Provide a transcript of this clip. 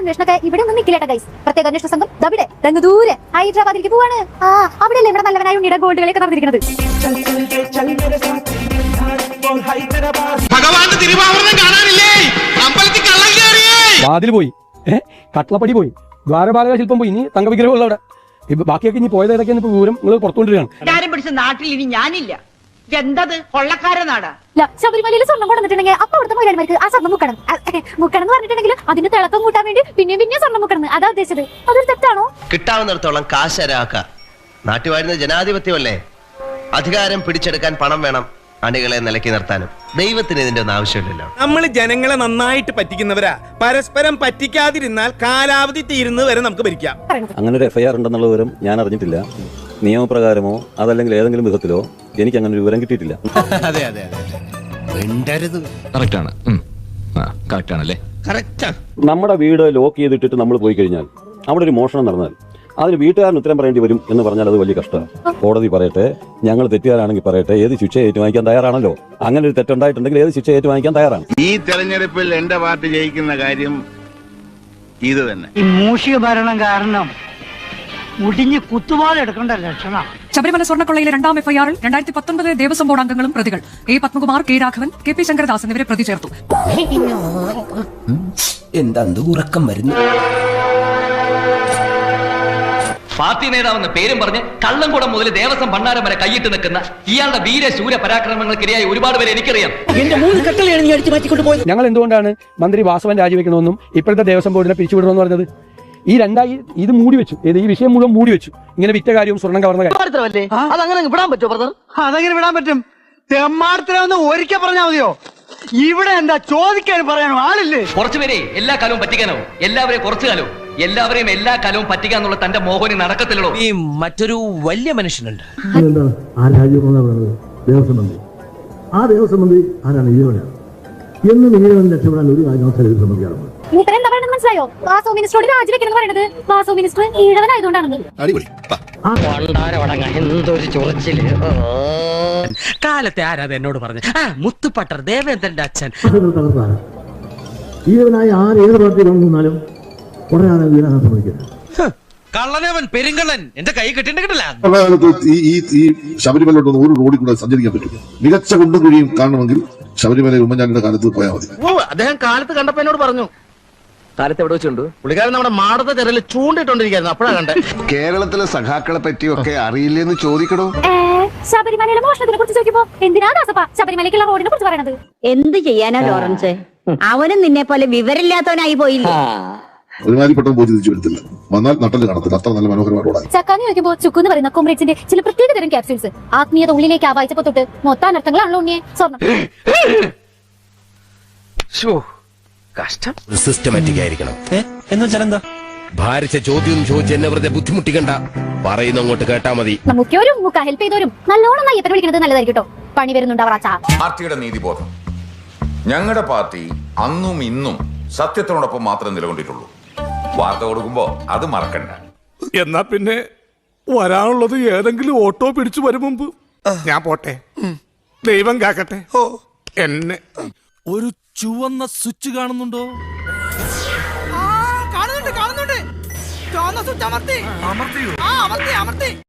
അന്വേഷണമൊക്കെ ഇവിടെ ഒന്നും നിൽക്കില്ല ഗൈസ് പ്രത്യേക അന്വേഷണ സംഘം ദവിടെ തങ്ങ് ദൂരെ. ഹൈദരാബാദിലേക്ക് പോവാണ്. ആ അവിടെയല്ലേ ഇവിടെ നല്ലവനായ ഉണ്ണിയുടെ ഗോൾഡുകളൊക്കെ നടന്നിരിക്കുന്നത് ഭഗവാന്റെ തിരുവാഭരണം കാണാനില്ലേ? അമ്പലത്തിൽ കള്ളം കയറിയേ. വാതിൽ പോയി. ഏഹ് കട്ടളപ്പടി പോയി. ദ്വാരപാലക ശില്പം പോയി. ഇനി തങ്കവിഗ്രഹമുള്ള അവിടെ. ഇപ്പൊ ബാക്കിയൊക്കെ ഇനി പോയത് ഏതൊക്കെയാണ് ഇപ്പൊ വിവരം നിങ്ങൾ പുറത്തുകൊണ്ടിരിക്കുകയാണ് പിടിച്ച നാട്ടിൽ ഇനി ഞാനില്ല. എന്തത് കൊള്ളക്കാര നാടാ. ഇല്ല ശബരിമലയിൽ സ്വർണം കൊണ്ടുവന്നിട്ടുണ്ടെങ്കിൽ അപ്പൊ അവിടുത്തെ മൊയിലാളിമാർക്ക് ആ സ്വർണം മുക്കണം. മുക്കണം എന്ന് പറഞ്ഞിട്ടുണ്ടെങ്കിൽ അതിന്റെ തിളക്കം കൂട്ടാൻ വേണ്ടി പിന്നെയും പിന്നെയും സ്വർണം മുക്കണം അതാ ഉദ്ദേശിച്ചത്. അതൊരു തെറ്റാണോ? കിട്ടാവുന്നിടത്തോളം കാശരാക്ക നാട്ടുവാഴുന്ന ജനാധിപത്യമല്ലേ? അധികാരം പിടിച്ചെടുക്കാൻ പണം വേണം അണികളെ നിലക്കി നിർത്താനും. ദൈവത്തിന് ഇതിന്റെ ഒന്നും ആവശ്യമില്ലല്ലോ. നമ്മൾ ജനങ്ങളെ നന്നായിട്ട് പറ്റിക്കുന്നവരാ. പരസ്പരം പറ്റിക്കാതിരുന്നാൽ കാലാവധി തീരുന്നത് വരെ നമുക്ക് ഭരിക്കാം. അങ്ങനെ ഒരു എഫ്ഐആർ ഉണ്ടെന്നുള്ള വിവരം ഞാൻ അറിഞ്ഞിട്ടില്ല. നിയമപ്രകാരമോ അതല്ലെങ്കിൽ ഏതെങ്കിലും വിധത്തിലോ എനിക്ക് അങ്ങനെ ഒരു വിവരം കിട്ടിയിട്ടില്ല. അതെ അതെ നമ്മുടെ വീട് ലോക്ക് ചെയ്തിട്ടിട്ട് നമ്മൾ പോയി കഴിഞ്ഞാൽ അവിടെ ഒരു മോഷണം നടന്നാൽ അതിന് വീട്ടുകാരന് ഉത്തരം പറയേണ്ടി വരും എന്ന് പറഞ്ഞാൽ അത് വലിയ കഷ്ടമാണ് കോടതി പറയട്ടെ ഞങ്ങൾ തെറ്റുകാരാണെങ്കിൽ പറയട്ടെ ഏത് ശിക്ഷ ഏറ്റുവാങ്ങിക്കാൻ തയ്യാറാണല്ലോ? അങ്ങനെ ഒരു തെറ്റുണ്ടായിട്ടുണ്ടെങ്കിൽ ഏത് ശിക്ഷ ഏറ്റുവാങ്ങിക്കാൻ തയ്യാറാണ്? ഈ തെരഞ്ഞെടുപ്പിൽ എന്റെ പാർട്ടി ജയിക്കുന്ന കാര്യം ഇത് തന്നെ. ഈ മൂഷിക ഭരണം കാരണം മുടിഞ്ഞ് കുത്തുപാടെടുക്കേണ്ട ലക്ഷണം. ശബരിമല സ്വർണക്കൊള്ളയിലെ രണ്ടാം എഫ്ഐആറിൽ രണ്ടായിരത്തി പത്തൊൻപത് ദേവസ്വം ബോർഡ് അംഗങ്ങളും പ്രതികൾ. A Padmakumar K Raghavan K P Sankaradas എന്നിവരെ പ്രതി ചേർത്തു എന്താ ഉറക്കം വരുന്നു? പാർട്ടി നേതാവെന്ന് പേരും പറഞ്ഞ് കള്ളംകുളം മുതൽ ദേവസ്വം ഭണ്ഡാരം വരെ കൈയിട്ട് നിൽക്കുന്ന ഇയാളുടെ വീരശൂര പരാക്രമങ്ങൾക്കിരയായി ഒരുപാട് പേരെ എനിക്കറിയാം. ഞങ്ങൾ എന്തുകൊണ്ടാണ് മന്ത്രി വാസവൻ രാജിവെക്കണമെന്നും ഇപ്പോഴത്തെ ദേവസ്വം ബോർഡിനെ പിരിച്ചുവിടണമെന്ന് പറഞ്ഞത്? ഈ രണ്ടായി ഇത് മൂടി വെച്ചു. ഇത് ഈ വിഷയം മുഴുവൻ മൂടി വെച്ചു. ഇങ്ങനെ വിറ്റ കാര്യവും സ്വർണം കവർന്ന കാര്യം. അതങ്ങനെ വിടാൻ പറ്റുമോ ബ്രദർ അതെങ്ങനെ വിടാൻ പറ്റും. തെമ്മാടത്തിനൊന്ന് ഒരിക്കൽ പറഞ്ഞാൽ മതിയോ? ഇവിടെ എന്താ ചോദിക്കാൻ പറയാനോ ആളില്ലേ? കുറച്ചുപേരെ എല്ലാ കാലവും പറ്റിക്കാനോ? എല്ലാവരെയും കുറച്ചു കാലവും. എല്ലാവരെയും എല്ലാ കാലവും പറ്റിക്കാന്നുള്ള തന്റെ മോഹനി നടക്കത്തില്ലോ ഈ മറ്റൊരു വലിയ മനുഷ്യനുണ്ട്. ആ രാജ്യം ദേവസ്വം മന്ത്രി. ആ ദേവസ്വം മന്ത്രി ആരാണ്? ഈഴവനാണ് എന്ന് ഈഴവൻ രക്ഷപ്പെടാൻ ഒരു കാരണവശാലും ഇത് എന്താ പറയുന്നത് മനസ്സിലായോ? വാസു മിനിസ്റ്ററോട് പറയുന്നത് മിനിസ്റ്റർ കാലത്തെ ആരാധ എന്നോട് പറഞ്ഞു ആ മുത്തുപട്ടർ ദേവേന്ദ്രന്റെ അച്ഛൻ. ഈഴവനായ ആര് ഏത് ഉടനെ വീഴാൻ കള്ളനവൻ പെരുങ്കള്ളൻ എന്റെ കൈ കെട്ടിണ്ടില്ല ഈ ഈ ഒരു റോഡിൽ കൂടെ സഞ്ചരിക്കാൻ പറ്റും. മികച്ച കുണ്ടും കുഴിയും കാണണമെങ്കിൽ ശബരിമല ഉമ്മൻചാണ്ടിന്റെ കാലത്ത് പോയാൽ മതി. അദ്ദേഹം കാലത്ത് കണ്ടപ്പോ എന്നോട് പറഞ്ഞു കാലത്ത് എവിടെ വെച്ചുണ്ട് പുള്ളിക്കാരൻ നമ്മുടെ മാടത്തെ തെരയിൽ ചൂണ്ടിട്ടോണ്ടിരിക്കുന്നു അപ്പോഴാ കണ്ടേ. കേരളത്തിലെ സഖാക്കളെ പറ്റിയൊക്കെ അറിയില്ലെന്ന് ചോദിക്കണോ ശബരിമലയിലെ മോഷണത്തിനെ കുറിച്ച് ചോദിക്കുമ്പോ എന്തിനാ ദാസപ്പ ശബരിമലയ്ക്കുള്ള റോഡിനെ കുറിച്ച് പറയണത്? എന്ത് ചെയ്യാനാ ലോറൻസ്? അവനും നിന്നെ പോലെ വിവരമില്ലാത്തവനായി പോയില്ല? പോയി തിരിച്ചു വരത്തില്ല വന്നാൽ നട്ടൽ കാണത്തില്ല അത്ര നല്ല മനോഹരമായ റോഡാണ്. ചക്കാന്ന് ചോദിക്കുമ്പോ ചുക്ക് എന്ന് പറയുന്ന ചില പ്രത്യേക തരം ക്യാപ്സ്യൂൾസ് ആത്മീയത ഉള്ളിലേക്ക് ആവായിച്ചപ്പോ തൊട്ട് മൊത്തം അനർത്ഥങ്ങളാണല്ലോ ഉണ്ണിയെ. സ്വർണം കഷ്ടം. സിസ്റ്റമാറ്റിക് ആയിരിക്കണം. എന്ന് വെച്ചാൽ എന്താ? ഭാരിച്ച ചോദ്യം ചോദിച്ച് എന്നെ വെറുതെ ബുദ്ധിമുട്ടിക്കണ്ട പറയുന്ന അങ്ങോട്ട് കേട്ടാ മതി. നമുക്കൊരു മുക്ക ഹെൽപ്പ് ചെയ്തോരും നല്ലോണം എത്ര വിളിക്കുന്നത് നല്ലതായിരിക്കും പണി വരുന്നുണ്ട് അവർ അച്ഛാ പാർട്ടിയുടെ നീതിബോധം. ഞങ്ങളുടെ പാർട്ടി അന്നും ഇന്നും സത്യത്തിനോടൊപ്പം മാത്രമേ നിലകൊണ്ടിട്ടുള്ളൂ. വാർത്ത കൊടുക്കുമ്പോ അത് മറക്കണ്ട. എന്നാ പിന്നെ വരാനുള്ളത് ഏതെങ്കിലും ഓട്ടോ പിടിച്ചു വരും മുമ്പ്. ഞാൻ പോട്ടെ. ദൈവം കാക്കട്ടെ. ഓ. എന്നെ. ഒരു ചുവന്ന സ്വിച്ച് കാണുന്നുണ്ടോ? കാണുന്നുണ്ട് കാണുന്നുണ്ട്. ചുവന്ന സ്വിച്ച് അമർത്തി. അമർത്തിയോ? ആ അമർത്തി അമർത്തി.